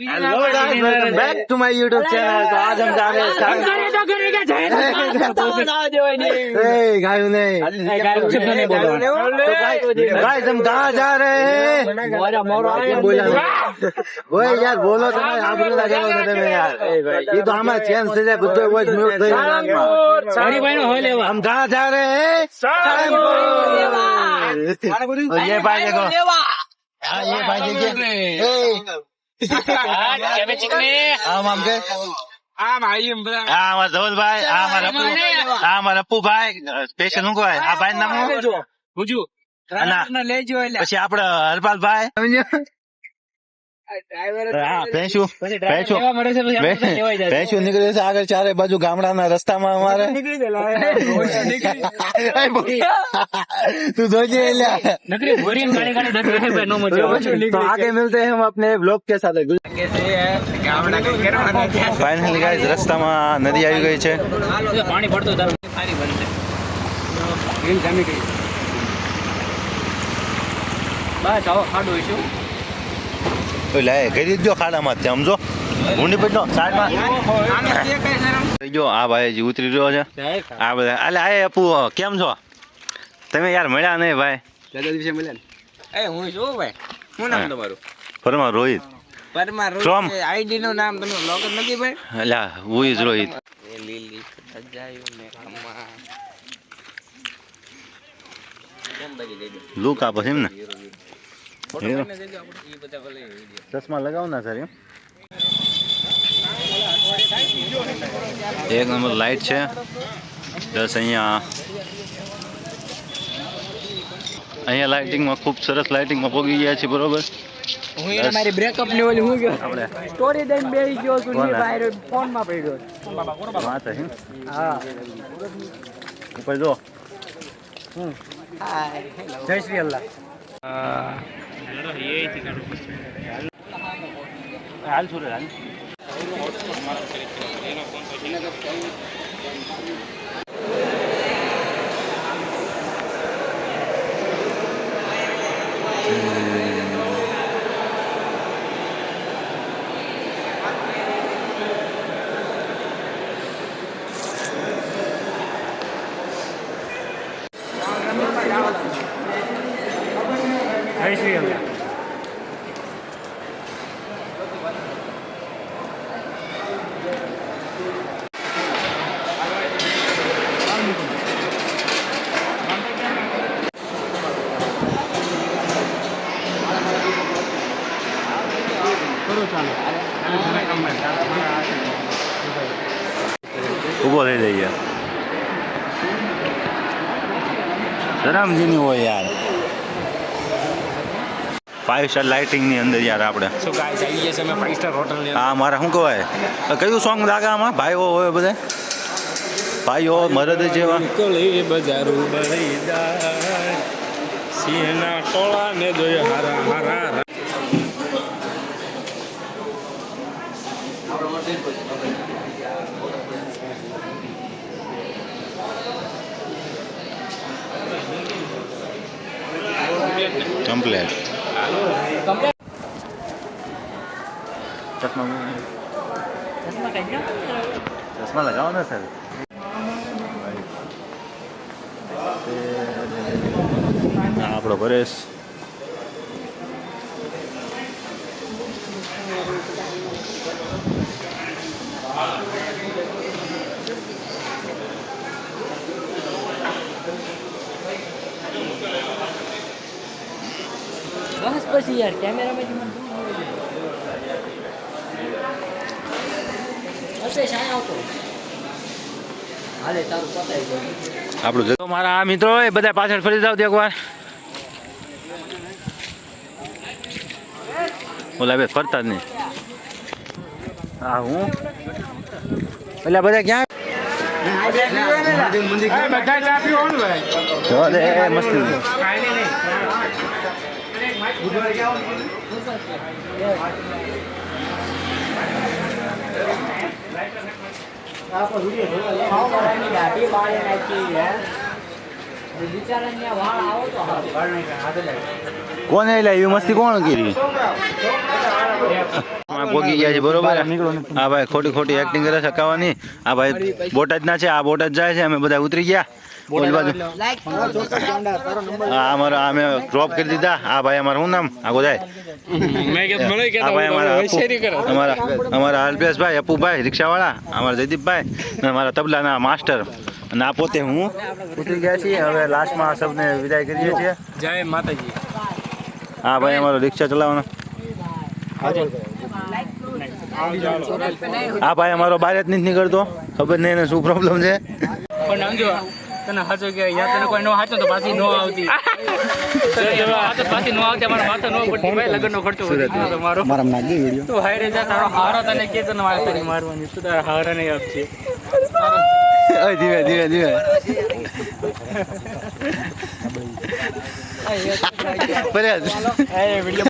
Hello guys, welcome back to my YouTube channel. तो आज हम जा रहे हैं हम करे तो करेगा जय ए, गायों नहीं तो गाइस हम कहाँ जा रहे हैं ये बोला वो यार बोलो तो मैं आप लोग जाओ तो मैं यार ये तो हमारा चैन से जाए बुद्धो वो म्यूट થઈ ગયો હરિભાઈ નો હોય લેવા हम कहाँ जा रहे हैं सारंगपुर और ये भाई देखो हाँ ये भाई देखिए ए, આમ આમ કે આમ આવીએ બધા હા અમારા ધવલભાઈ આ અમારા અપુ આ અમારા અપુભાઈ સ્પેશિયલ શું કહેવાય આ ભાઈ નામ શું? ગુજુ અલા. લેજો એટલે પછી આપડે હરપાલભાઈ. આગળ ચારે બાજુ ગામડાના રસ્તામાં અમારે. તું જોજે આગે મિલતે હમ અપને બ્લોગ કે સાથે ફાઇનલી ગાઈઝ રસ્તામાં નદી આવી ગઈ છે. પાણી પડતું બસ આવો ખાડો છું તો લે કરી દો ખાડામાં જ સમજો? ઊંડી પડનો સાઈડમાં. જો આ ભાઈ હજી ઉતરી રહ્યો છે. આ બધા અલે આ અપુ કેમ છો? તમે યાર મળ્યા નહીં ભાઈ. દાદા દિવસે મળ્યા એ હું છું ભાઈ. શું હા. નામ તમારું? પરમા રોહિત. પરમાર From? આઈડી નું નામ તમે લોગ જ નથી ભાઈ? અલ્યા હું ઇઝ રોહિત. લીલી સજાયું મે કેમ લુક આપો છે એમ ને. ચશ્મા લગાવો ના સર એમ એક નંબર લાઈટ છે. પ્લસ અહીંયા અહીંયા લાઇટિંગમાં ખૂબ સરસ લાઇટિંગમાં પોગી ગયા છે બરોબર? હું મારી બ્રેકઅપની ઓલી હું ગયો? આપણે સ્ટોરી દઈને બેસી ગયો છું ની બહાર ફોનમાં પડ્યો વાત છે હા? ઉપર જો. જય શ્રી અલ્લાહ. હાલ છું રે હાલ જય શ્રી અલ્લાહ ઊભો થઈ હોય યાર ફાઈવ સ્ટાર લાઇટિંગની અંદર યાર આપણે. શું ગાઈસ આવી ગયા છે અમે ફાઈવ સ્ટાર હોટલની હા મારા શું કહેવાય? કયું સોંગ લાગે આમાં? ભાઈઓ હોય બધા? ભાઈઓ મરદ જેવા? બજારું સિંહના ટોળા ને જોયે હારા હારા કમ્પ્લેટ ચશ્મા. ચશ્મા લગાવો ને સર આપણો પરેશ. બસ પછી યાર કેમેરામેન અલ્પેશ આયા આવતો. હાલે તારું પતાઈ ગયું આપણું તો મારા આ મિત્રો એ બધા પાછળ ફરી જાવ એકવાર. ઓલા બે ફરતા જ નહીં. હા હું? એટલે બધા ક્યાં? મસ્તી. કોને લાવ્યું મસ્તી કોણ કરી? પોગી ગયા છે, બરોબર હા ભાઈ ખોટી ખોટી એક્ટિંગ કરે છે કાવાની આ ભાઈ બોટાદ ના છે, આ બોટાદ જાય છે, અમે બધા ઉતરી ગયા. હા અમારા અમે ડ્રોપ કરી દીધા. આ ભાઈ અમારું શું નામ? આગો જાય. આ ભાઈ અમારા અમારા અમારા અલ્પેશભાઈ અપુભાઈ રિક્ષાવાળા અમારા જયદીપભાઈ અને અમારા તબલાના માસ્ટર. અને આ પોતે હું? ઉતરી ગયા છીએ. હવે લાસ્ટમાં સૌને વિદાય કરીએ છીએ. જય માતાજી. હા ભાઈ અમારો રિક્ષા ચલાવવાનો. આ ભાઈ અમારો બહાર જ નથી નીકળતો. ખબર નહીં એને શું પ્રોબ્લેમ છે. પણ આમ જો તને સાચો કે યા તને કોઈ નો સાચો તો પાછી નો આવતી. સાચો પાછી નો આવતી અમારા માથે નો પડતી ભાઈ લગ્નનો ખર્ચો વધી તમારો તું હારે જા તારો હારો તને કે તને મારે તારી મારવાની. તું તારા હારા નહીં આપશે ઓય ધીમે ધીમે ધીમે. એ વીડિયો